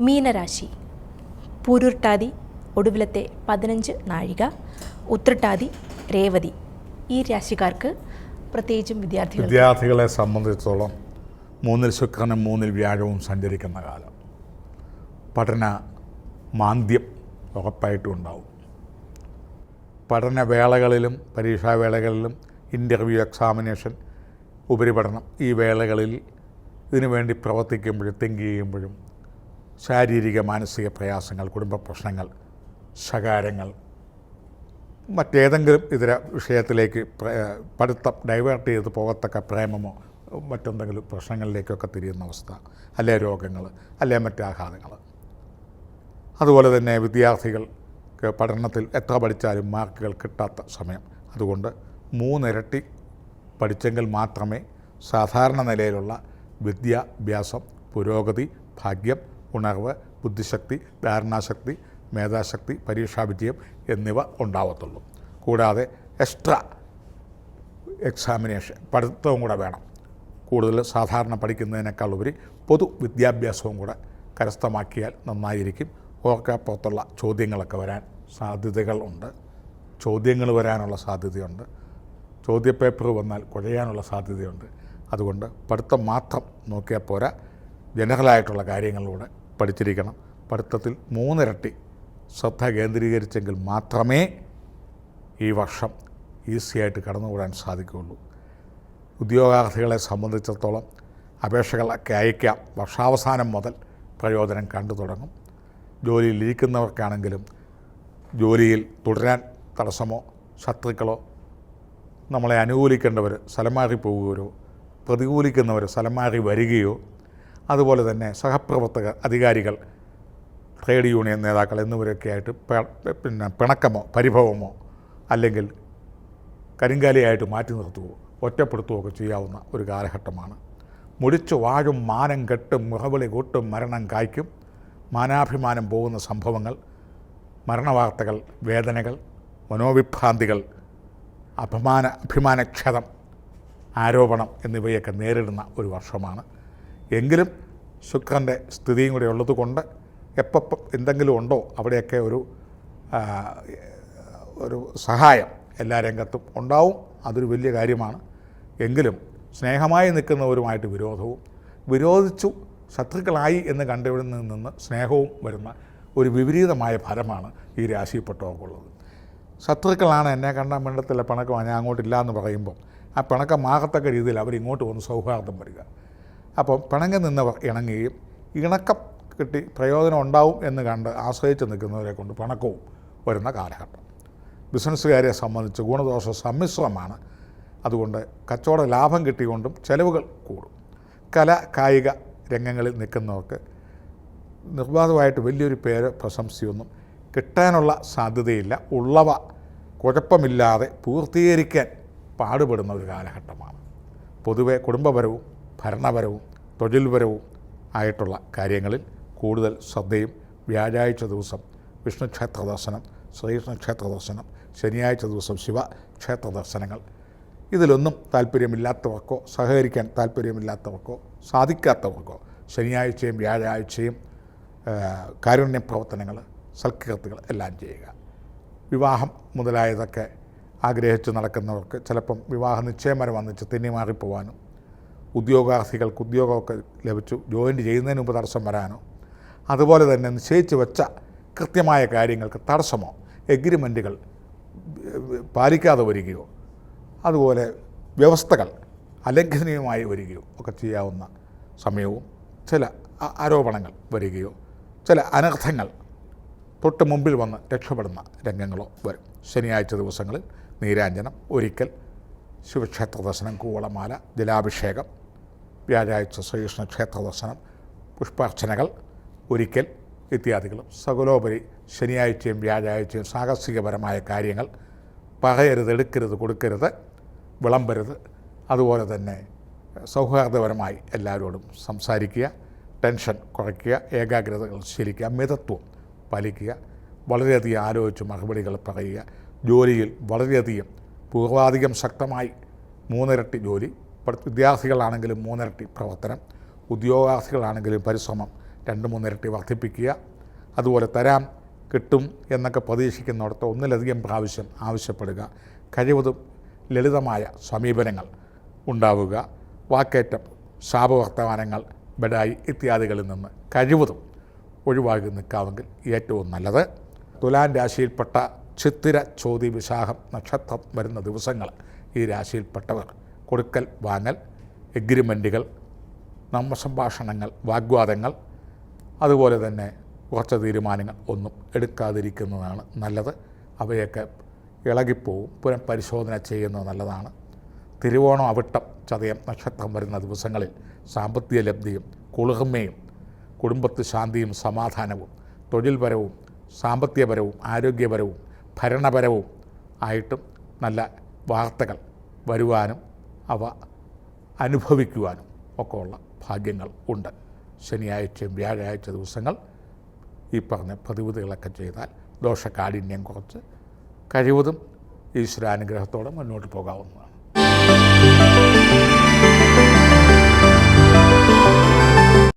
മീനരാശി. പൂരുരുട്ടാതി ഒടുവിലത്തെ പതിനഞ്ച് നാഴിക. ഉത്രട്ടാതി രേവതി. ഈ രാശിക്കാർക്ക് പ്രത്യേകിച്ചും വിദ്യാർത്ഥികൾ വിദ്യാർത്ഥികളെ സംബന്ധിച്ചിടത്തോളം മൂന്നിൽ ശുക്രനും മൂന്നിൽ വ്യാഴവും സഞ്ചരിക്കുന്ന കാലം. പഠന മാന്ദ്യം ഉറപ്പായിട്ടും ഉണ്ടാവും. പഠനവേളകളിലും പരീക്ഷാവേളകളിലും ഇന്റർവ്യൂ എക്സാമിനേഷൻ ഉപരിപഠനം ഈ വേളകളിൽ ഇതിനുവേണ്ടി പ്രവർത്തിക്കുമ്പോഴും തിങ്ക് ചെയ്യുമ്പോഴും ശാരീരിക മാനസിക പ്രയാസങ്ങൾ കുടുംബ പ്രശ്നങ്ങൾ ശകാരങ്ങൾ മറ്റേതെങ്കിലും ഇതര വിഷയത്തിലേക്ക് പഠിത്തം ഡൈവേർട്ട് ചെയ്ത് പോകത്തക്ക പ്രേമമോ മറ്റെന്തെങ്കിലും പ്രശ്നങ്ങളിലേക്കൊക്കെ തിരിയുന്ന അവസ്ഥ. അല്ലെ രോഗങ്ങൾ അല്ലെ മറ്റാഘാതങ്ങൾ അതുപോലെ തന്നെ വിദ്യാർത്ഥികൾക്ക് പഠനത്തിൽ എത്ര പഠിച്ചാലും മാർക്കുകൾ കിട്ടാത്ത സമയം. അതുകൊണ്ട് മൂന്നിരട്ടി പഠിച്ചെങ്കിൽ മാത്രമേ സാധാരണ നിലയിലുള്ള വിദ്യാഭ്യാസം പുരോഗതി ഭാഗ്യം ഉണർവ് ബുദ്ധിശക്തി ധാരണാശക്തി മേധാശക്തി പരീക്ഷാ വിജയം എന്നിവ ഉണ്ടാവത്തുള്ളൂ. കൂടാതെ എക്സ്ട്രാ എക്സാമിനേഷൻ പഠിത്തവും കൂടെ വേണം. കൂടുതൽ സാധാരണ പഠിക്കുന്നതിനേക്കാൾ ഉപരി പൊതു വിദ്യാഭ്യാസവും കൂടെ കരസ്ഥമാക്കിയാൽ നന്നായിരിക്കും. ഓർക്കാപ്പുറത്തുള്ള ചോദ്യങ്ങളൊക്കെ വരാൻ സാധ്യതകളുണ്ട് ചോദ്യങ്ങൾ വരാനുള്ള സാധ്യതയുണ്ട്. ചോദ്യപേപ്പർ വന്നാൽ കുഴയാനുള്ള സാധ്യതയുണ്ട്. അതുകൊണ്ട് പഠിത്തം മാത്രം നോക്കിയാൽ പോരാ. ജനറലായിട്ടുള്ള കാര്യങ്ങളിലൂടെ പഠിച്ചിരിക്കണം. പഠിത്തത്തിൽ മൂന്നിരട്ടി ശ്രദ്ധ കേന്ദ്രീകരിച്ചെങ്കിൽ മാത്രമേ ഈ വർഷം ഈസിയായിട്ട് കടന്നുകൂടാൻ സാധിക്കുകയുള്ളൂ. ഉദ്യോഗാർത്ഥികളെ സംബന്ധിച്ചിടത്തോളം അപേക്ഷകളൊക്കെ അയക്കാം. വർഷാവസാനം മുതൽ പ്രയോജനം കണ്ടു തുടങ്ങും. ജോലിയിലിരിക്കുന്നവർക്കാണെങ്കിലും ജോലിയിൽ തുടരാൻ തടസ്സമോ ശത്രുക്കളോ നമ്മളെ അനുകൂലിക്കേണ്ടവർ സ്ഥലം മാറി പോവുകയോ പ്രതികൂലിക്കുന്നവർ സ്ഥലം മാറി വരികയോ അതുപോലെ തന്നെ സഹപ്രവർത്തക അധികാരികൾ ട്രേഡ് യൂണിയൻ നേതാക്കൾ എന്നിവരൊക്കെ ആയിട്ട് പിന്നെ പിണക്കമോ പരിഭവമോ അല്ലെങ്കിൽ കരിങ്കാലിയായിട്ട് മാറ്റി നിർത്തുകയോ ഒറ്റപ്പെടുത്തുകയോ ഒക്കെ ചെയ്യാവുന്ന ഒരു കാലഘട്ടമാണ്. മുടിച്ചു വാഴും മാനം കെട്ടും മുഖവിളി കൂട്ടും മരണം കായ്ക്കും മാനാഭിമാനം പോകുന്ന സംഭവങ്ങൾ മരണവാർത്തകൾ വേദനകൾ മനോവിഭ്രാന്തികൾ അപമാന അഭിമാനക്ഷതം ആരോപണം എന്നിവയൊക്കെ നേരിടുന്ന ഒരു വർഷമാണ്. എങ്കിലും ശുക്രന്റെ സ്ഥിതിയും കൂടെ ഉള്ളത് കൊണ്ട് എപ്പം എന്തെങ്കിലും ഉണ്ടോ അവിടെയൊക്കെ ഒരു ഒരു സഹായം എല്ലാ രംഗത്തും ഉണ്ടാവും. അതൊരു വലിയ കാര്യമാണ്. എങ്കിലും സ്നേഹമായി നിൽക്കുന്നവരുമായിട്ട് വിരോധവും വിരോധിച്ചു ശത്രുക്കളായി എന്ന് കണ്ടവിടെ നിന്ന് സ്നേഹവും വരുന്ന ഒരു വിപരീതമായ ഫലമാണ് ഈ രാശിയിൽപ്പെട്ടവർക്കുള്ളത് ശത്രുക്കളാണ് എന്നെ കണ്ടാൽ മണ്ഡലത്തിലെ പിണക്കമാണ് ഞാൻ അങ്ങോട്ടില്ല എന്ന് പറയുമ്പോൾ ആ പിണക്കം മാകത്തക്ക രീതിയിൽ അവരിങ്ങോട്ട് വന്ന് സൗഹാർദ്ദം വരിക. അപ്പം പിണങ്ങി നിന്നവർ ഇണങ്ങുകയും ഇണക്കം കിട്ടി പ്രയോജനം ഉണ്ടാവും എന്ന് കണ്ട് ആശ്രയിച്ച് നിൽക്കുന്നവരെ കൊണ്ട് പിണക്കവും വരുന്ന കാലഘട്ടം. ബിസിനസ്സുകാരെ സംബന്ധിച്ച് ഗുണദോഷ സമ്മിശ്രമാണ്. അതുകൊണ്ട് കച്ചവട ലാഭം കിട്ടിക്കൊണ്ടും ചെലവുകൾ കൂടും. കല കായിക രംഗങ്ങളിൽ നിൽക്കുന്നവർക്ക് നിർബാധമായിട്ട് വലിയൊരു പേര് പ്രശംസയൊന്നും കിട്ടാനുള്ള സാധ്യതയില്ല. ഉള്ളവ കുഴപ്പമില്ലാതെ പൂർത്തീകരിക്കാൻ പാടുപെടുന്ന ഒരു കാലഘട്ടമാണ്. പൊതുവെ കുടുംബപരവും ഭരണപരവും തൊഴിൽപരവും ആയിട്ടുള്ള കാര്യങ്ങളിൽ കൂടുതൽ ശ്രദ്ധയും വ്യാഴാഴ്ച ദിവസം വിഷ്ണു ക്ഷേത്ര ദർശനം ശ്രീകൃഷ്ണ ക്ഷേത്ര ദർശനം ശനിയാഴ്ച ദിവസം ശിവ ക്ഷേത്ര ദർശനങ്ങൾ. ഇതിലൊന്നും താല്പര്യമില്ലാത്തവർക്കോ സഹകരിക്കാൻ താല്പര്യമില്ലാത്തവർക്കോ സാധിക്കാത്തവർക്കോ ശനിയാഴ്ചയും വ്യാഴാഴ്ചയും കാരുണ്യ പ്രവർത്തനങ്ങൾ സൽകീർത്തികൾ എല്ലാം ചെയ്യുക. വിവാഹം മുതലായതൊക്കെ ആഗ്രഹിച്ച് നടക്കുന്നവർക്ക് ചിലപ്പം വിവാഹ നിശ്ചയം വരെ വന്നിച്ച് തെന്നി മാറിപ്പോവാനും ഉദ്യോഗാർത്ഥികൾക്ക് ഉദ്യോഗമൊക്കെ ലഭിച്ചു ജോയിൻ ചെയ്യുന്നതിന് മുമ്പ് തടസ്സം വരാനോ. അതുപോലെ തന്നെ നിശ്ചയിച്ച് വെച്ച കൃത്യമായ കാര്യങ്ങൾക്ക് തടസ്സമോ എഗ്രിമെന്റുകൾ പാലിക്കാതെ വരികയോ അതുപോലെ വ്യവസ്ഥകൾ അലംഘനീയമായി വരികയോ ഒക്കെ ചെയ്യാവുന്ന സമയവും ചില ആരോപണങ്ങൾ വരികയോ ചില അനർത്ഥങ്ങൾ തൊട്ട് മുമ്പിൽ വന്ന് രക്ഷപ്പെടുന്ന രംഗങ്ങളോ വരും. ശനിയാഴ്ച ദിവസങ്ങളിൽ നീരാഞ്ജനം ഒരിക്കൽ ശിവക്ഷേത്ര ദർശനം കൂവളമാല ജലാഭിഷേകം വ്യാഴാഴ്ച ശ്രീകൃഷ്ണ ക്ഷേത്ര ദർശനം പുഷ്പാർച്ചനകൾ ഒരിക്കൽ ഇത്യാദികളും. സകലോപരി ശനിയാഴ്ചയും വ്യാഴാഴ്ചയും സാഹസികപരമായ കാര്യങ്ങൾ. പറയരുത് എടുക്കരുത് കൊടുക്കരുത് വിളമ്പരുത്. അതുപോലെ തന്നെ സൗഹാർദ്ദപരമായി എല്ലാവരോടും സംസാരിക്കുക ടെൻഷൻ കുറയ്ക്കുക ഏകാഗ്രതകൾ ശീലിക്കുക മിതത്വം പാലിക്കുക വളരെയധികം ആലോചിച്ച് മറുപടികൾ പറയുക ജോലിയിൽ വളരെയധികം പൂർവാധികം ശക്തമായി മൂന്നിരട്ടി ജോലി വിദ്യാർത്ഥികളാണെങ്കിലും മൂന്നിരട്ടി പ്രവർത്തനം ഉദ്യോഗാർത്ഥികളാണെങ്കിലും പരിശ്രമം രണ്ട് മൂന്നിരട്ടി വർദ്ധിപ്പിക്കുക. അതുപോലെ തരാം കിട്ടും എന്നൊക്കെ പ്രതീക്ഷിക്കുന്നിടത്ത് ഒന്നിലധികം പ്രാവശ്യം ആവശ്യപ്പെടുക. കഴിവതും ലളിതമായ സമീപനങ്ങൾ ഉണ്ടാവുക. വാക്കേറ്റം ശാപവർത്തമാനങ്ങൾ ബഡായി ഇത്യാദികളിൽ നിന്ന് കഴിവതും ഒഴിവാക്കി നിൽക്കാമെങ്കിൽ ഏറ്റവും നല്ലത്. തുലാൻ രാശിയിൽപ്പെട്ട ചിത്തിര ചോതി വിശാഖം നക്ഷത്രം വരുന്ന ദിവസങ്ങൾ ഈ രാശിയിൽപ്പെട്ടവർ കൊടുക്കൽ വാങ്ങൽ എഗ്രിമെന്റുകൾ നമ്മ സംഭാഷണങ്ങൾ വാഗ്വാദങ്ങൾ അതുപോലെ തന്നെ കുറച്ച് തീരുമാനങ്ങൾ ഒന്നും എടുക്കാതിരിക്കുന്നതാണ് നല്ലത്. അവയൊക്കെ ഇളകിപ്പോവും പുനഃപരിശോധന ചെയ്യുന്നത് നല്ലതാണ്. തിരുവോണം അവിട്ടം ചതയം നക്ഷത്രം വരുന്ന ദിവസങ്ങളിൽ സാമ്പത്തിക ലബ്ധിയും കുളിർമയും കുടുംബത്ത് ശാന്തിയും സമാധാനവും തൊഴിൽപരവും സാമ്പത്തികപരവും ആരോഗ്യപരവും ഭരണപരവും ആയിട്ടും നല്ല വാർത്തകൾ വരുവാനും അവ അനുഭവിക്കുവാനും ഒക്കെയുള്ള ഭാഗ്യങ്ങൾ ഉണ്ട്. ശനിയാഴ്ചയും വ്യാഴാഴ്ച ദിവസങ്ങൾ ഈ പറഞ്ഞ പ്രതിവിധികളൊക്കെ ചെയ്താൽ ദോഷകാഠിന്യം കുറച്ച് കഴിവതും ഈശ്വരാനുഗ്രഹത്തോടെ മുന്നോട്ട് പോകാവുന്നതാണ്.